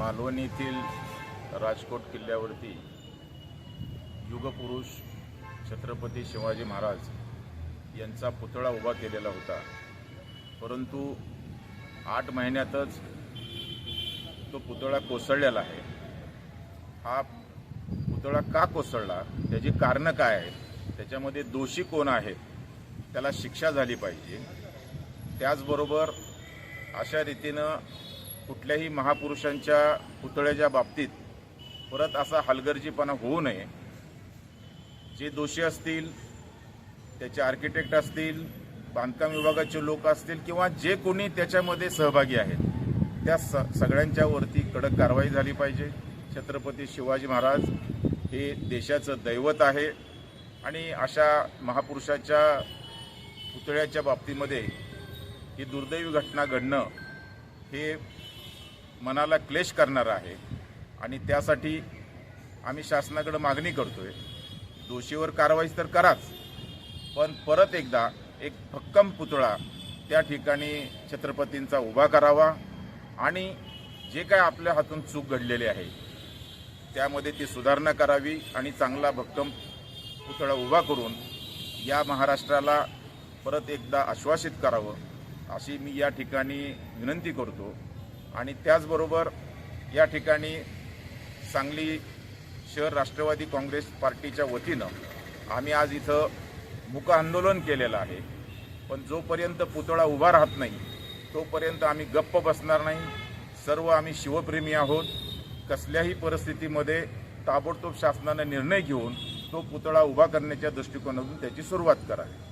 मालवण येथील राजकोट किल्ल्यावरती युगपुरुष छत्रपती शिवाजी महाराज यांचा पुतळा उभा केलेला होता. परंतु आठ महिन्यातच तो पुतळा कोसळलेला आहे. हा पुतळा का कोसळला? त्याची कारणं काय आहेत? त्याच्यामध्ये दोषी कोण आहेत? त्याला शिक्षा झाली पाहिजे. त्याचबरोबर अशा रीतीनं कुठल्याही महापुरुषांच्या पुतळ्याच्या बाबतीत परत असा हलगर्जीपणा होऊ नये. जे दोषी असतील त्याचे आर्किटेक्ट असतील बांधकाम विभागाचे लोक असतील किंवा जे कोणी त्याच्यामध्ये सहभागी आहेत त्या स सगळ्यांच्यावरती कडक कारवाई झाली पाहिजे. छत्रपती शिवाजी महाराज हे देशाचं दैवत आहे आणि अशा महापुरुषाच्या पुतळ्याच्या बाबतीमध्ये ही दुर्दैवी घटना घडणं हे मनाला क्लेश करणारं आहे आणि त्यासाठी आम्ही शासनाकडं मागणी करतो आहे दोषीवर कारवाई तर कराच पण परत एकदा एक भक्कम पुतळा त्या ठिकाणी छत्रपतींचा उभा करावा आणि जे काय आपल्या हातून चूक घडलेली आहे त्यामध्ये ती सुधारणा करावी आणि चांगला भक्कम पुतळा उभा करून या महाराष्ट्राला परत एकदा आश्वासित करावं अशी मी या ठिकाणी विनंती करतो. आणि त्याचबरोबर या ठिकाणी सांगली शहर राष्ट्रवादी काँग्रेस पार्टीच्या वतीनं आम्ही आज इथं मुका आंदोलन केलेलं आहे. पण जोपर्यंत पुतळा उभा राहत नाही तोपर्यंत आम्ही गप्प बसणार नाही. सर्व आम्ही शिवप्रेमी आहोत. कसल्याही परिस्थितीमध्ये ताबडतोब शासनानं निर्णय घेऊन तो पुतळा उभा करण्याच्या दृष्टिकोनातून त्याची सुरुवात करावी